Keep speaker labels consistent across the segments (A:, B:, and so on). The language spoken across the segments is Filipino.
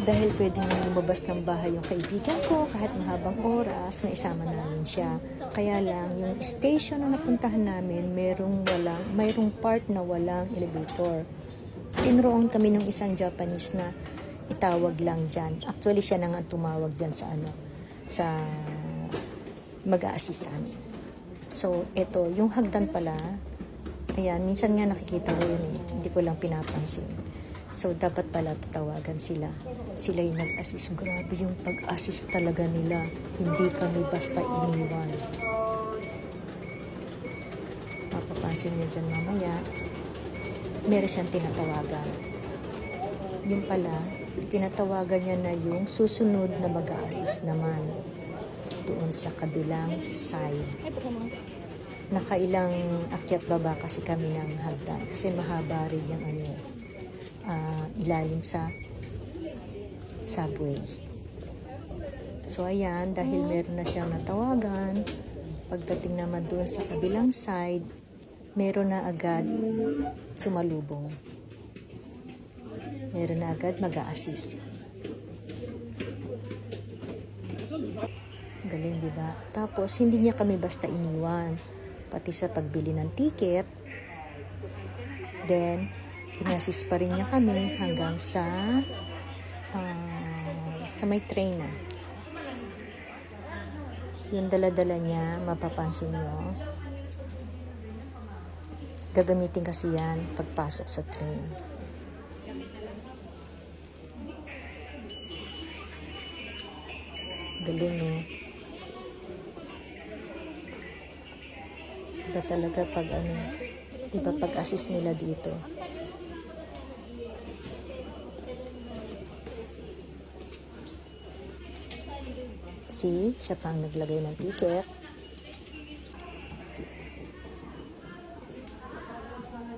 A: dahil pwede nang lumabas ng bahay yung kaibigan ko kahit mahabang oras na isama namin siya. Kaya lang, yung station na napuntahan namin, merong, walang, mayroong part na walang elevator. Tinroon kami ng isang Japanese na itawag lang dyan. Actually, siya na nga tumawag dyan sa ano, sa mag-a-assist sa amin. So, eto, yung hagdan pala, ayan, minsan nga nakikita ko yun eh, hindi ko lang pinapansin. So, dapat pala tatawagan sila. Sila yung nag-assist. Grabe yung pag-assist talaga nila. Hindi kami basta iniwan. Mapapansin nyo dyan mamaya, meron siyang tinatawagan. Yung pala, tinatawagan niya na yung susunod na mag-a-assist naman doon sa kabilang side. Nakailang akyat baba kasi kami ng hagdan kasi mahaba rin yung ano ah, ilalim sa subway. So ayan, dahil meron na siyang natawagan, pagdating naman doon sa kabilang side, meron na agad sumalubong. Meron na agad mag-a-assist. Galing, di ba? Tapos, hindi niya kami basta iniwan. Pati sa pagbili ng ticket. Then, inassist pa rin niya kami hanggang sa ah, sa may train na. Yung dala-dala niya, mapapansin niyo. Gagamitin kasi yan pagpasok sa train. Galing eh. Iba talaga pag ano, iba pag assist nila dito. See, siya pang naglagay ng ticket.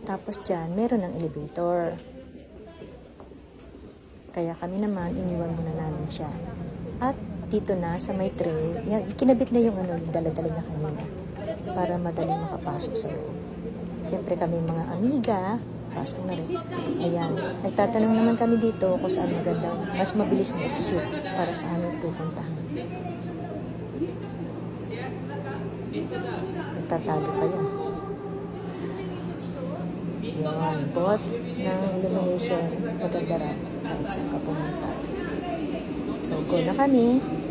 A: Tapos dyan, meron ng elevator. Kaya kami naman, iniwan muna namin siya. At dito na sa may tray, yan, kinabit na yung ano, yung dala-dala niya kanina para madaling makapasok sa loob. Siyempre kami mga amiga, pasok na rin. Ayan, nagtatanong naman kami dito kung saan magandang, mas mabilis na exit para sa aming pupuntahan. Nagtatalo pa yun. Yun, both ng elimination, maganda raw kahit saan ka pumunta. So, go na kami.